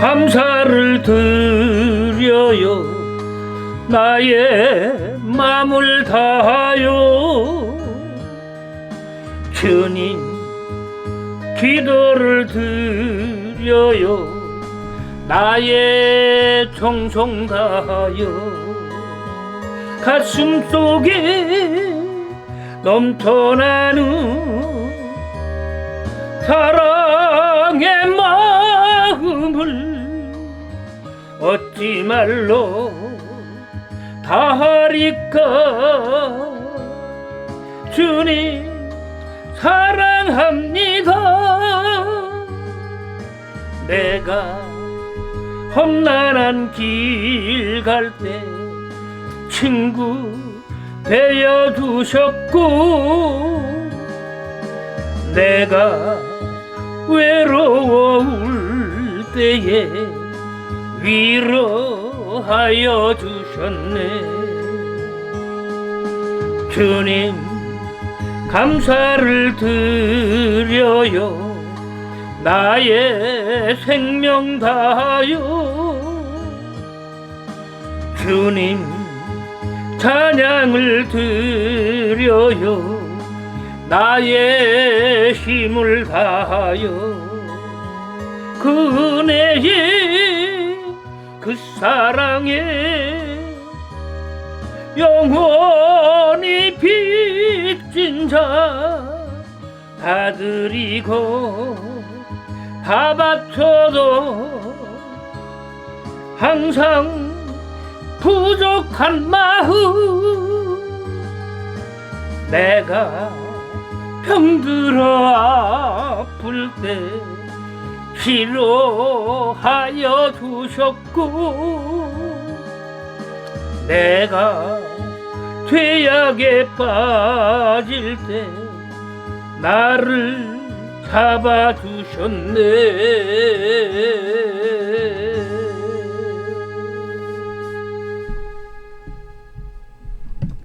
감사를 드려요. 나의 마음을 다하여. 주님 기도를 드려요. 나의 정성 다하여. 가슴 속에 넘쳐나는 사랑 어찌 말로 다하리까? 주님 사랑합니다. 내가 험난한 길 갈 때 친구 되어 주셨고 내가 외로워 울 때에 위로하여 주셨네. 주님 감사를 드려요. 나의 생명 다하여. 주님 찬양을 드려요. 나의 힘을 다하여. 그 은혜에 그 사랑에 영원히 빚진 자다 바쳐도 항상 부족한 마음 내가 병들어 아플 때 치료하여 주셨고 내가 죄악에 빠질 때 나를 잡아주셨네